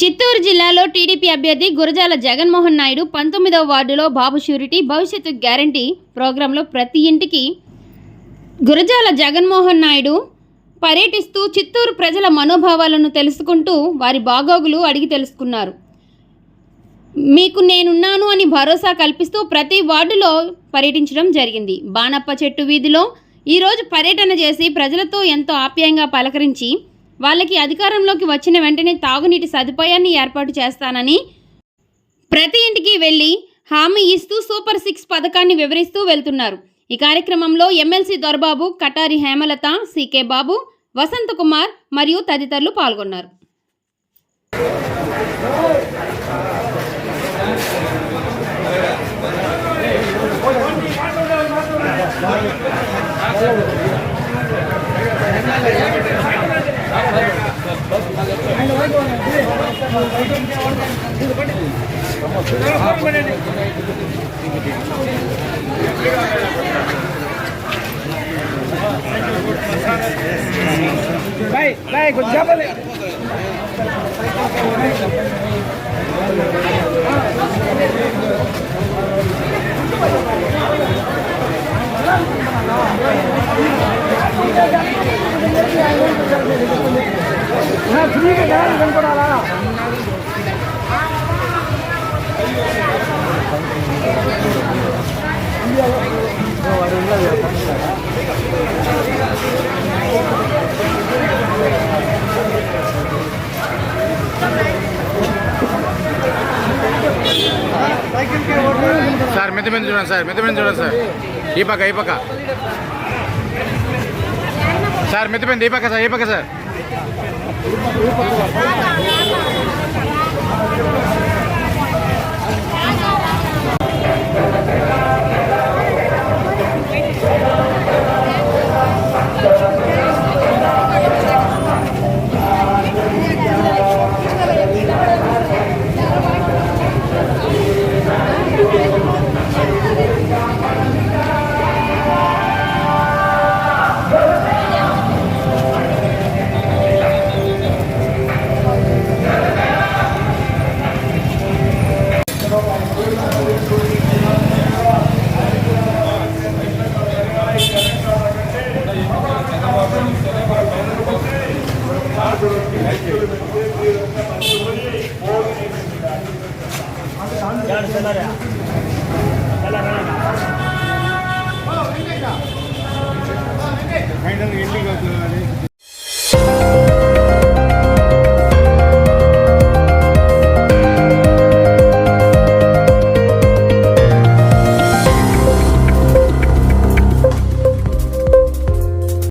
చిత్తూరు జిల్లాలో టీడీపీ అభ్యర్థి గురజాల జగన్మోహన్ నాయుడు పంతొమ్మిదవ వార్డులో బాబు షూరిటీ భవిష్యత్తు గ్యారంటీ ప్రోగ్రాంలో ప్రతి ఇంటికి గురజాల జగన్మోహన్ నాయుడు పర్యటిస్తూ చిత్తూరు ప్రజల మనోభావాలను తెలుసుకుంటూ వారి బాగోగులు అడిగి తెలుసుకున్నారు. మీకు నేనున్నాను అని భరోసా కల్పిస్తూ ప్రతి వార్డులో పర్యటించడం జరిగింది. బాణప్ప చెట్టు వీధిలో ఈరోజు పర్యటన చేసి ప్రజలతో ఎంతో ఆప్యాయంగా పలకరించి వాళ్ళకి అధికారంలోకి వచ్చిన వెంటనే తాగునీటి సదుపాయాన్ని ఏర్పాటు చేస్తానని ప్రతి ఇంటికి వెళ్ళి హామీ ఇస్తూ సూపర్ సిక్స్ పథకాన్ని వివరిస్తూ వెళ్తున్నారు. ఈ కార్యక్రమంలో ఎమ్మెల్సీ దొరబాబు కటారి హేమలత సీకే బాబు వసంత్ కుమార్ మరియు తదితరులు పాల్గొన్నారు. Vai, vai, já valeu. हाँ ठीक है यार इधर पर आ रहा సార్ మెత్త మీద చూడండి సార్ మెత్త మీద చూడండి సార్ ఈ పక్క ఈ పక్క సార్ మెత్త మీద ఈ పక్క సార్ ఈ పక్క సార్ verdade é